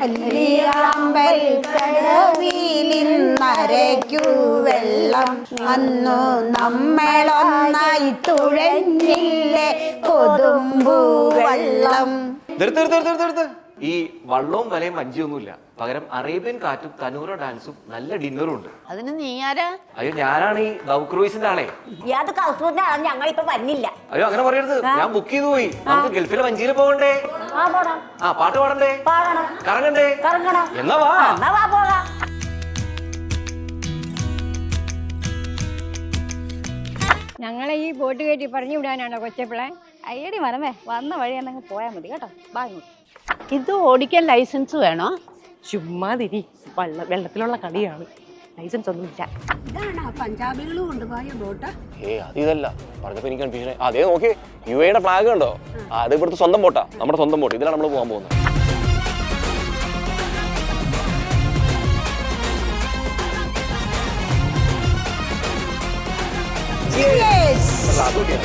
കല്ലിയാമ്പൽ കടവിലിന്നരയ്ക്കു വെള്ളം അന്നു നമ്മളൊന്നായി തുഴഞ്ഞില്ലേ കൊതുമ്പു വെള്ളം. ഈ വള്ളവും വലയും വഞ്ചിയൊന്നുമില്ല. പകരം അറേബ്യൻ കാറ്റും തനൂറ ഡാൻസും നല്ല ഡിന്നറും ഉണ്ട്. അതിന് നീ ആരാ? അയ്യോ ഞാനാണ് ഈ ക്രൂയിസിന്റെ കൗസൂരിന്റെ ആൾ. ഞങ്ങൾ ഇപ്പൊ വന്നില്ല. അയ്യോ അങ്ങനെ പറയരുത്. ഞാൻ ബുക്ക് ചെയ്തു പോയി. നമുക്ക് ഗൾഫിലെ വഞ്ചിയിൽ പോകണ്ടേ? ആ പാട്ട് പാടണ്ടേ? പാടണം. കറങ്ങണ്ടേ? കറങ്ങണം. എന്നാ വാ. എന്നാ വാ പോകാം. ഞങ്ങളെ ഈ ബോട്ട് കയറ്റി പറഞ്ഞു വിടാനാണോ കൊച്ചപ്പിളെ അയ്യടി മരമേ വന്ന വഴി എന്നങ്ങ് പോയാൽ മതി കേട്ടോ. ബാ. ഇത് ഓടിക്കാൻ ലൈസൻസ് വേണോ? ചുമ്മാതിരി. വെള്ള വെള്ളത്തിലുള്ള കളിയാണ്. ലൈസൻസ് ഒന്നുമില്ല. ഇതാണ്? പഞ്ചാബികൾ കൊണ്ടുപോയ ബോട്ട്? ഏ അത് ഇതല്ല. പറഞ്ഞപ്പോ എനിക്ക് കൺഫ്യൂഷൻ അതേ നോക്കി യു എയുടെ ഫ്ലാഗ് കണ്ടോ? ആ, അത് ഇവിടുത്തെ സ്വന്തം ബോട്ടാ. നമ്മുടെ സ്വന്തം ബോട്ട്. ഇതിലാണ് നമ്മൾ പോകാൻ പോകുന്നത്. അത് കിട്ടിയോ?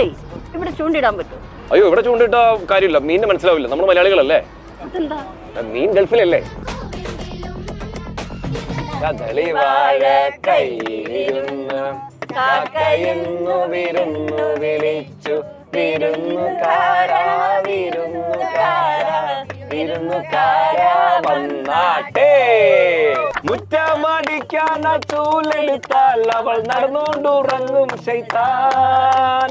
അതെ ഇവിടെ ചൂണ്ടിടാൻ പറ്റും. അയ്യോ ഇവിടെ ചൂണ്ടിട്ട കാര്യമില്ല. മീനിന് മനസ്സിലാവില്ല. നമ്മൾ മലയാളികളല്ലേ? അതെന്താ? മീൻ ഗൾഫിലല്ലേ? കദളി വാഴ കയ്യിലിരുന്ന് കാക്കയെന്നു വിരുന്നു വിളിച്ചു. വിരുന്നുകാരാ വിരുന്നുകാരാ വിരുന്നുകാരാ വന്നാട്ടെ. മുറ്റമടിക്കാൻ ചൂലെടുത്താൽ അവൾ നടന്നുകൊണ്ടുറങ്ങും ശൈത്താൻ.